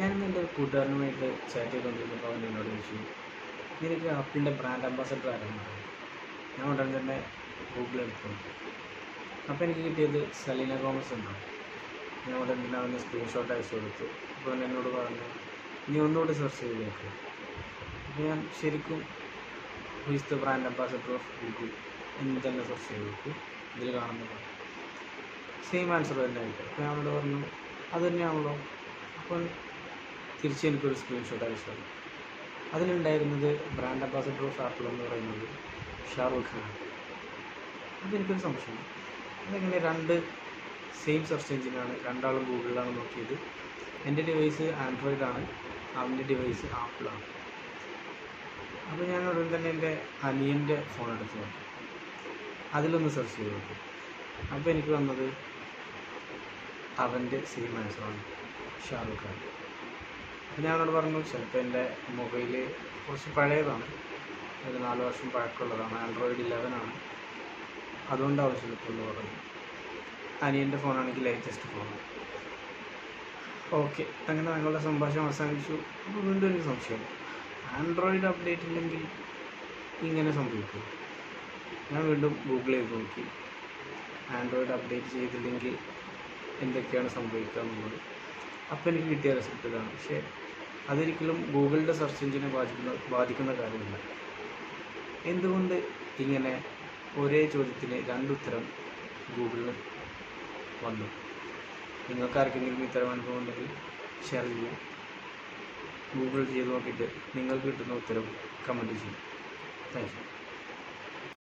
ഞാനിന്ന് എന്റെ കൂട്ടുകാരനുമായിട്ട് ചാറ്റ് ചെയ്തുകൊണ്ടിരുന്നപ്പോൾ അവൻ എന്നോട് ചോദിച്ചു നിനക്ക് ആപ്പിളിന്റെ ബ്രാൻഡ് അംബാസഡർ ആരാണ് ഞാൻ ഉടൻ തന്നെ ഗൂഗിൾ എടുത്തു. അപ്പോൾ എനിക്ക് കിട്ടിയത് സലീന ഗോമസ് എന്നാണ്. ഞാൻ ഉടൻ തന്നെ അവന് സ്ക്രീൻഷോട്ട് അയച്ചു കൊടുത്തു. അപ്പോൾ അവൻ എന്നോട് പറഞ്ഞു നീ ഒന്നുകൂടി സെർച്ച് ചെയ്ത് നോക്ക്. അപ്പോൾ ഞാൻ ശരിക്കും who is the brand ambassador of Google എന്ന് തന്നെ സെർച്ച് ചെയ്ത് നോക്കി. ഇതിൽ കാണുന്നത് സെയിം ആൻസർ തന്നെ ആയിട്ട്. അപ്പോൾ ഞാൻ അവനോട് പറഞ്ഞു അത് തന്നെയാണല്ലോ. അപ്പോൾ തിരിച്ച് എനിക്കൊരു സ്ക്രീൻഷോട്ട് അയച്ചു തന്നു. അതിലുണ്ടായിരുന്നത് ബ്രാൻഡ് അംബാസഡർ ഓഫ് ആപ്പിൾ എന്ന് പറയുന്നത് ഷാറൂഖ് ഖാൻ. അപ്പോൾ എനിക്കൊരു സംശയം. അതെങ്ങനെ രണ്ട് സെയിം സെർച്ച് എഞ്ചിനാണ് രണ്ടാളും ഗൂഗിളിലാണ് നോക്കിയത്. എന്റെ ഡിവൈസ് ആൻഡ്രോയിഡ് ആണ് അവന്റെ ഡിവൈസ് ആപ്പിളാണ് അപ്പോൾ ഞാൻ ഉടൻ തന്നെ എന്റെ അനിയന്റെ ഫോൺ എടുത്ത് നോക്കി. അതിലൊന്ന് സെർച്ച് ചെയ്ത് നോക്കി. അപ്പോൾ എനിക്ക് വന്നത് അവന്റെ സെയിം ആൻസറാണ് ഷാറൂഖ് ഖാൻ. അപ്പോൾ ഞാൻ അവനോട് പറഞ്ഞു ചിലപ്പോൾ എന്റെ മൊബൈൽ കുറച്ച് പഴയതാണ്. ഒരു നാല് വർഷം പഴക്കമുള്ളതാണ്. ആൻഡ്രോയിഡ് ഇലവൻ ആണ്. ചിലപ്പോൾ ആവശ്യമില്ലെന്ന് പറഞ്ഞു. അനിയന്റെ ഫോണാണെങ്കിൽ ലേറ്റസ്റ്റ് ഫോണാണ് ഓക്കെ അങ്ങനെ ഞങ്ങളുടെ സംഭാഷണം അവസാനിച്ചു അപ്പോൾ വീണ്ടും ഒരു സംശയം. ആൻഡ്രോയിഡ് അപ്ഡേറ്റ് ഇല്ലെങ്കിൽ ഇങ്ങനെ സംഭവിക്കും. ഞാൻ വീണ്ടും ഗൂഗിൾ ചെയ്ത് നോക്കി. ആൻഡ്രോയിഡ് അപ്ഡേറ്റ് ചെയ്തില്ലെങ്കിൽ എന്തൊക്കെയാണ് സംഭവിക്കുക എന്നുള്ളത് അപ്പോൾ എനിക്ക് കിട്ടിയ റിസൾട്ട് ഇതാണ്. പക്ഷേ അതൊരിക്കലും ഗൂഗിളിന്റെ സെർച്ച് എഞ്ചിനെ ബാധിക്കുന്ന ബാധിക്കുന്ന കാര്യമില്ല. എന്തുകൊണ്ട് ഇങ്ങനെ ഒരേ ചോദ്യത്തിന് രണ്ടുത്തരം ഗൂഗിളിൽ വന്നു? നിങ്ങൾക്ക് ആർക്കെങ്കിലും ഇത്തരം അനുഭവം ഉണ്ടെങ്കിൽ ഷെയർ ചെയ്യാം ഗൂഗിൾ ചെയ്ത് നോക്കിയിട്ട് നിങ്ങൾക്ക് കിട്ടുന്ന ഉത്തരം കമന്റ് ചെയ്യും. Thank you